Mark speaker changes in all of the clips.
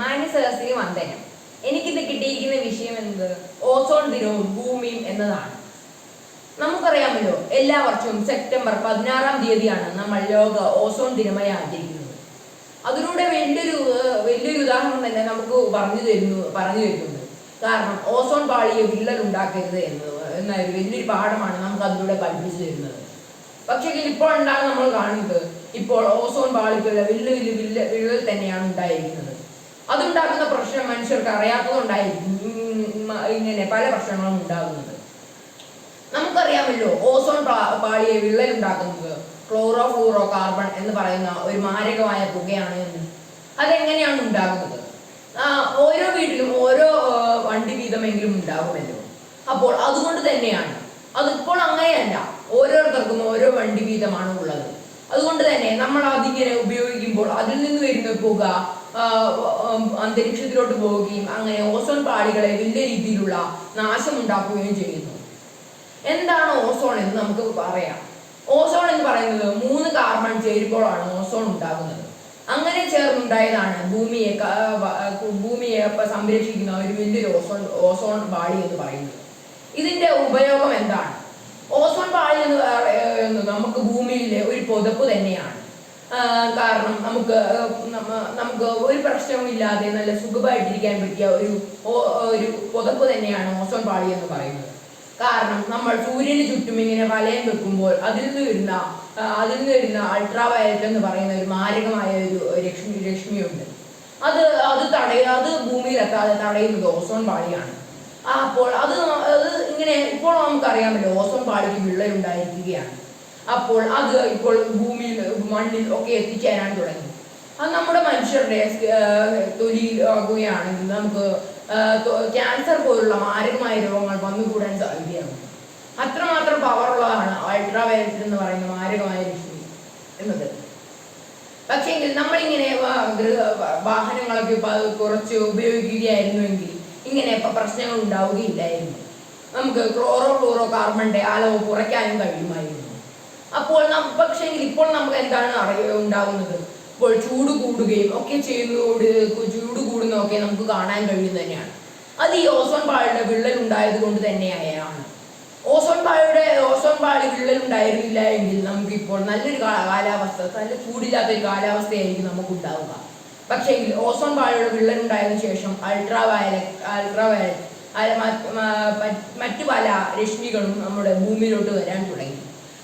Speaker 1: മാന്യസദസ്സിന് വന്ദനം. എനിക്കിത് കിട്ടിയിരിക്കുന്ന വിഷയം എന്നത് ഓസോൺ ദിനവും ഭൂമിയും എന്നതാണ്. നമുക്കറിയാമല്ലോ എല്ലാ വർഷവും സെപ്റ്റംബർ പതിനാറാം തീയതിയാണ് നമ്മൾ ലോക ഓസോൺ ദിനമായി ആചരിക്കുന്നത്. അതിലൂടെ വലിയൊരു വലിയൊരു ഉദാഹരണം തന്നെ നമുക്ക് പറഞ്ഞു തരുന്നു പറഞ്ഞു തരുന്നുണ്ട്. കാരണം ഓസോൺ പാളിയെ വിള്ളൽ ഉണ്ടാക്കരുത് എന്ന് എന്നൊരു വലിയൊരു പാഠമാണ് നമുക്ക് അതിലൂടെ പഠിപ്പിച്ചു തരുന്നത്. പക്ഷേ ഇപ്പോൾ എന്താണ് നമ്മൾ കാണുന്നത്? ഇപ്പോൾ ഓസോൺ പാളിക്കുള്ള വലിയ വലിയ വിള്ളൽ തന്നെയാണ് ഉണ്ടായിരിക്കുന്നത്. അതുണ്ടാക്കുന്ന പ്രശ്നം മനുഷ്യർക്ക് അറിയാത്തതുകൊണ്ടായിരിക്കും. ഇങ്ങനെ പല പ്രശ്നങ്ങളും ഉണ്ടാകുന്നത്. നമുക്കറിയാമല്ലോ ഓസോൺ പാളിയെ വിള്ളൽ ഉണ്ടാക്കുന്നത് ക്ലോറോ ഫ്ലൂറോ കാർബൺ എന്ന് പറയുന്ന ഒരു മാരകമായ പുകയാണ് എന്ന്. അതെങ്ങനെയാണ് ഉണ്ടാകുന്നത്? ഓരോ വീട്ടിലും ഓരോ വണ്ടി വീതമെങ്കിലും ഉണ്ടാകുമല്ലോ അപ്പോൾ അതുകൊണ്ട് തന്നെയാണ്. അതിപ്പോൾ അങ്ങനെയല്ല. ഓരോരുത്തർക്കും ഓരോ വണ്ടി വീതമാണ് ഉള്ളത്. അതുകൊണ്ട് തന്നെ നമ്മൾ അതിങ്ങനെ ഉപയോഗിക്കുമ്പോൾ അതിൽ നിന്ന് വരുന്ന പുക അന്തരീക്ഷത്തിലോട്ട് പോവുകയും അങ്ങനെ ഓസോൺ പാളികളെ വലിയ രീതിയിലുള്ള നാശം ഉണ്ടാക്കുകയും ചെയ്യുന്നു. എന്താണ് ഓസോൺ എന്ന് നമുക്ക് പറയാം. ഓസോൺ എന്ന് പറയുന്നത് മൂന്ന് കാർബൺ ചേരുമ്പോഴാണ് ഓസോൺ ഉണ്ടാകുന്നത്. അങ്ങനെ ചേർന്നുണ്ടായതാണ് ഭൂമിയെ ഭൂമിയെ സംരക്ഷിക്കുന്ന ഒരു വലിയൊരു ഓസോൺ ഓസോൺ പാളി എന്ന് പറയുന്നത്. ഇതിന്റെ ഉപയോഗം എന്താണ്? എന്ന് പറയുന്നത് നമുക്ക് ഭൂമിയിലെ ഒരു പുതപ്പ് തന്നെയാണ്. കാരണം നമുക്ക് നമുക്ക് ഒരു പ്രശ്നവുമില്ലാതെ നല്ല സുഖമായിട്ടിരിക്കാൻ പറ്റിയ ഒരു ഒരു പുതപ്പ് തന്നെയാണ് ഓസോൺ പാളി എന്ന് പറയുന്നത്. കാരണം നമ്മൾ സൂര്യന് ചുറ്റും ഇങ്ങനെ വലയം വെക്കുമ്പോൾ അതിൽ നിന്ന് വരുന്ന അതിൽ നിന്ന് വരുന്ന അൾട്രാ വയലറ്റ് എന്ന് പറയുന്ന ഒരു മാരകമായ ഒരു രശ്മി രശ്മിയുണ്ട്. അത് അത് തടയ അത് ഭൂമിയിലെത്താതെ തടയുന്നത് ഓസോൺ പാളിയാണ്. അപ്പോൾ അത് അത് ഇങ്ങനെ ഇപ്പോൾ നമുക്കറിയാമല്ലോ ഓസോൺ പാളിക്ക് വിള്ളലുണ്ടായിരിക്കുകയാണ്. അപ്പോൾ അത് ഇപ്പോൾ ഭൂമിയിൽ മണ്ണിൽ ഒക്കെ എത്തിച്ചേരാൻ തുടങ്ങി. അത് നമ്മുടെ മനുഷ്യരുടെ തൊലി ആകുകയാണെങ്കിൽ നമുക്ക് ക്യാൻസർ പോലുള്ള മാരകമായ രോഗങ്ങൾ വന്നുകൂടാൻ സാധ്യതയാണ്. അത്രമാത്രം പവറുള്ളതാണ് അൾട്രാ വയലറ്റ് എന്ന് പറയുന്ന മാരകമായ രശ്മി എന്നത്. പക്ഷേങ്കിൽ നമ്മളിങ്ങനെ വാഹനങ്ങളൊക്കെ കുറച്ച് ഉപയോഗിക്കുകയായിരുന്നുവെങ്കിൽ ഇങ്ങനെ പ്രശ്നങ്ങൾ ഉണ്ടാവുകയില്ലായിരുന്നു. നമുക്ക് ക്ലോറോ ഫ്ലൂറോ കാർബണിന്റെ അളവ് കുറയ്ക്കാനും കഴിയുമായിരുന്നു. അപ്പോൾ പക്ഷേ ഇപ്പോൾ നമുക്ക് എന്താണ് അറിയ ഉണ്ടാകുന്നത് ഇപ്പോൾ ചൂട് കൂടുകയും ഒക്കെ ചെയ്യുന്നതോട് ചൂട് കൂടുന്നതൊക്കെ നമുക്ക് കാണാൻ കഴിയുന്നത് തന്നെയാണ്. അത് ഈ ഓസോൺ പാളിയുടെ വിള്ളൽ ഉണ്ടായത് കൊണ്ട് തന്നെയാണ്. ഓസോൺ പാളിയുടെ ഓസോൺ പാളി വിള്ളൽ ഉണ്ടായിരുന്നില്ല എങ്കിൽ നമുക്ക് ഇപ്പോൾ നല്ലൊരു കാലാവസ്ഥ നല്ല ചൂടില്ലാത്ത ഒരു കാലാവസ്ഥയായിരിക്കും നമുക്ക് ഉണ്ടാവുക പക്ഷേ ഓസോൺ പാളിയുടെ വിള്ളൽ ഉണ്ടായതിനു ശേഷം അൾട്രാ വയലറ്റ് അൾട്രാ വയലറ്റ് മറ്റ് പല രശ്മികളും നമ്മുടെ ഭൂമിയിലോട്ട് വരാൻ തുടങ്ങി.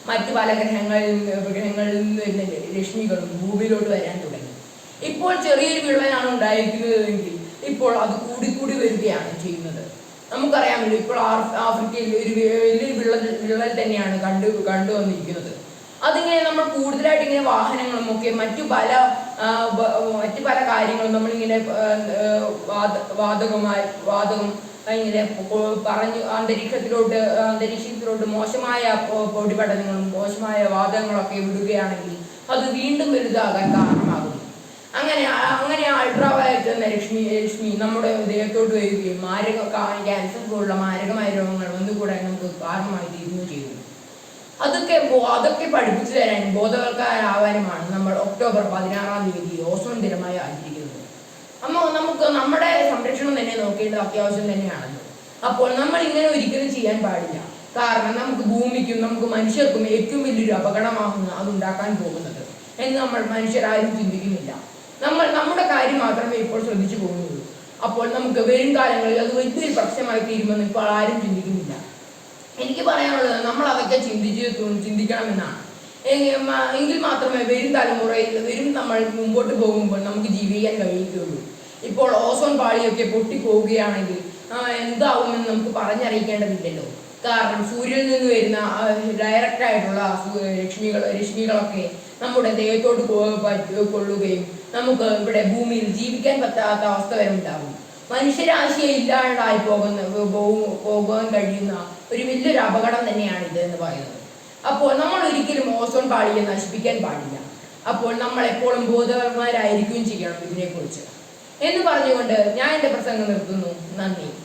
Speaker 1: മറ്റു പല ഗ്രഹങ്ങളിൽ ഗ്രഹങ്ങളിൽ നിന്ന് വരുന്ന രശ്മികളും ഭൂമിയിലോട്ട് വരാൻ തുടങ്ങി. ഇപ്പോൾ ചെറിയൊരു വിള്ളലാണ് ഉണ്ടായിരിക്കുന്നതെങ്കിൽ ഇപ്പോൾ അത് കൂടിക്കൂടി വരികയാണ് ചെയ്യുന്നത്. നമുക്കറിയാമല്ലോ ഇപ്പോൾ ആഫ്രിക്കയിൽ ഒരു വലിയൊരു വിള്ളൽ വിള്ളൽ തന്നെയാണ് കണ്ടു കണ്ടുവന്നിരിക്കുന്നത് അതിങ്ങനെ നമ്മൾ കൂടുതലായിട്ട് ഇങ്ങനെ വാഹനങ്ങളും ഒക്കെ മറ്റു പല മറ്റു പല കാര്യങ്ങളും നമ്മളിങ്ങനെ വാതകമായി വാതകം ഇങ്ങനെ പറഞ്ഞു അന്തരീക്ഷത്തിലോട്ട് അന്തരീക്ഷത്തിലോട്ട് മോശമായ പൊടിപടലങ്ങളും മോശമായ വാദങ്ങളൊക്കെ വിടുകയാണെങ്കിൽ അത് വീണ്ടും വലുതാകാൻ കാരണമാകുന്നു. അങ്ങനെ അങ്ങനെ അൾട്രാവയലറ്റ് എന്ന ലക്ഷ്മി ലക്ഷ്മി നമ്മുടെ ദേഹത്തോട്ട് വരികയും മാരക ക്യാൻസർ പോലുള്ള മാരകമായ രോഗങ്ങൾ ഒന്നുകൂടെ നമുക്ക് കാരണമായി തീരുകയും ചെയ്യുന്നു അതൊക്കെ അതൊക്കെ പഠിപ്പിച്ചു തരാനും ബോധവൽക്കാരാവാനുമാണ് നമ്മൾ ഒക്ടോബർ പതിനാറാം തീയതി ഓസോൺ ദിനമായി ആചരിക്കുന്നത്. അമ്മ നമുക്ക് നമ്മുടെ സംരക്ഷണം തന്നെ നോക്കേണ്ടത് അത്യാവശ്യം തന്നെയാണല്ലോ. അപ്പോൾ നമ്മൾ ഇങ്ങനെ ഒരിക്കലും ചെയ്യാൻ പാടില്ല. കാരണം നമുക്ക് ഭൂമിക്കും നമുക്ക് മനുഷ്യർക്കും ഏറ്റവും വലിയൊരു അപകടമാകുന്ന അത് ഉണ്ടാക്കാൻ പോകുന്നത്. എന്ന് നമ്മൾ മനുഷ്യരാരും ചിന്തിക്കുന്നില്ല. നമ്മൾ നമ്മുടെ കാര്യം മാത്രമേ ഇപ്പോൾ ശ്രദ്ധിച്ചു പോകുന്നുള്ളൂ. അപ്പോൾ നമുക്ക് വരും കാലങ്ങളിൽ അത് വലിയൊരു പ്രശ്നമായി തീരുമെന്ന് ഇപ്പോൾ ആരും ചിന്തിക്കുന്നില്ല. എനിക്ക് പറയാനുള്ളത് നമ്മൾ അതൊക്കെ ചിന്തിച്ച് ചിന്തിക്കണമെന്നാണ്. എങ്കിൽ മാത്രമേ വരും തലമുറയിൽ വരും നമ്മൾ മുമ്പോട്ട് പോകുമ്പോൾ നമുക്ക് ജീവിക്കാൻ കഴിയുകയുള്ളൂ ഇപ്പോൾ ഓസോൺ പാളിയൊക്കെ പൊട്ടിപ്പോവുകയാണെങ്കിൽ എന്താവുമെന്ന് നമുക്ക് പറഞ്ഞറിയിക്കേണ്ടതില്ലല്ലോ. കാരണം സൂര്യനിൽ നിന്ന് വരുന്ന ഡയറക്റ്റ് ആയിട്ടുള്ള രശ്മികൾ രശ്മികളൊക്കെ നമ്മുടെ ദേഹത്തോട്ട് കൊള്ളുകയും നമുക്ക് ഇവിടെ ഭൂമിയിൽ ജീവിക്കാൻ പറ്റാത്ത അവസ്ഥ വരെ ഉണ്ടാകും മനുഷ്യരാശിയെ ഇല്ലാണ്ടായി പോകുന്ന പോകു- പോകാൻ കഴിയുന്ന ഒരു വലിയൊരു അപകടം തന്നെയാണ് ഇത് എന്ന് പറയുന്നത്. അപ്പോൾ നമ്മൾ ഒരിക്കലും ഓസോൺ പാളിയെ നശിപ്പിക്കാൻ പാടില്ല. അപ്പോൾ നമ്മൾ എപ്പോഴും ബോധവാന്മാരായിരിക്കുകയും ചെയ്യണം ഇതിനെക്കുറിച്ച്. എന്ന് പറഞ്ഞുകൊണ്ട് ഞാൻ എന്റെ പ്രസംഗം നിർത്തുന്നു. നന്ദി.